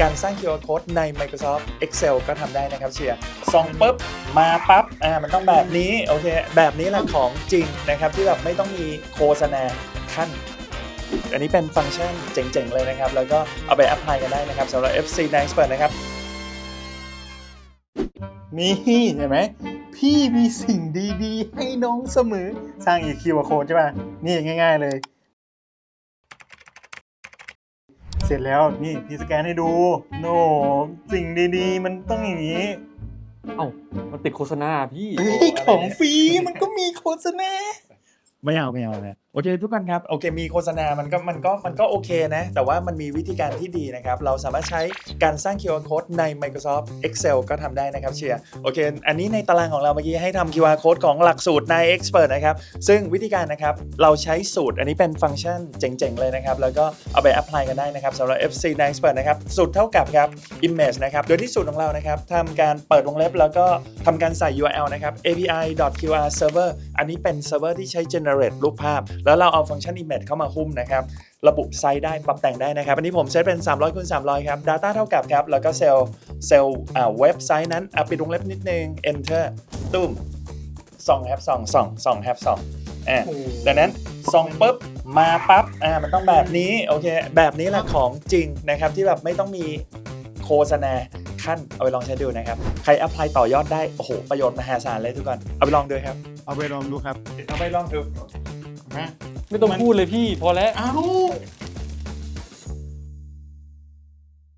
การสร้าง QR code ใน Microsoft Excel ก็ทำได้นะครับเชียร์ส่องปุ๊บ มาปั๊บอ่ามันต้องแบบนี้ โอเค แบบนี้แหละของจริงนะครับ ที่แบบไม่ต้องมีโฆษณาขั้น อันนี้เป็นฟังก์ชันเจ๋งๆ เลยนะครับ แล้วก็เอาไปแอพพลายกันได้นะครับสำหรับ FC n e x p e r t นะครับนี่เห็นไหมพี่มีสิ่งดีๆ ให้น้องเสมอ สร้างอีก QR code ใช่ป่ะ นี่ง่าย ๆเลย เสร็จแล้วนี่พี่สแกนให้ดูโน่สิ่งดีๆ มันต้องอย่างนี้เอ้ามันติดโฆษณาพี่ เฮ้ยของฟรีมันก็มีโฆษณา ไม่เอาไม่เอาเลยโอเคทุกคนครับโอเคมีโฆษณา มันก็มันก็มันก็โอเคนะ แต่ว่ามันมีวิธีการที่ดีนะครับ เราสามารถใช้การสร้าง QR code ใน Microsoft Excel ก็ทำได้นะครับเชียร์โอเค อันนี้ในตารางของเราเมื่อกี้ให้ทำ QR code ของหลักสูตรใน Expert นะครับ ซึ่งวิธีการนะครับ เราใช้สูตรอันนี้เป็นฟังก์ชันเจ๋งๆ เลยนะครับ แล้วก็เอาไปแอพพลายกันได้นะครับสำหรับ FC n Expert นะครับ สูตรเท่ากับครับ image นะครับ โดยที่สูตรของเรานะครับทำการเปิดวงเล็บ แล้วก็ทำการใส่ URL นะครับ api.qr server อันนี้เป็นเซิร์ฟเวอร์ที่ใช้ generate รูปภาพแล้วเราเอาฟังก์ชัน image เข้ามาหุ้มนะครับ ระบุไซส์ได้ปรับแต่งได้นะครับ อันนี้ผมเซตเป็น 300คูณ300 ครับ Data เท่ากับครับ แล้วก็เซลล์เซลล์อ่าเว็บไซต์นั้นอะปิดวงเล็บนิดนึง enter ตุ้มส่องครับส่องส่องส่องครับส่องอ่าดังนั้นส่องปุ๊บมาปั๊บอ่ามันต้องแบบนี้โอเคแบบนี้แหละของจริงนะครับที่แบบไม่ต้องมีโฆษณาขั้นเอาไปลองใช้ดูนะครับ ใครแอพพลายต่อยอดได้ โอ้โห ประโยชน์มหาศาลเลยทุกคน เอาไปลองดูครับ เอาไปลองดูครับ เอาไปลองดู นะไม่ต้องพูดเลยพี่พอแล้ว เอ้า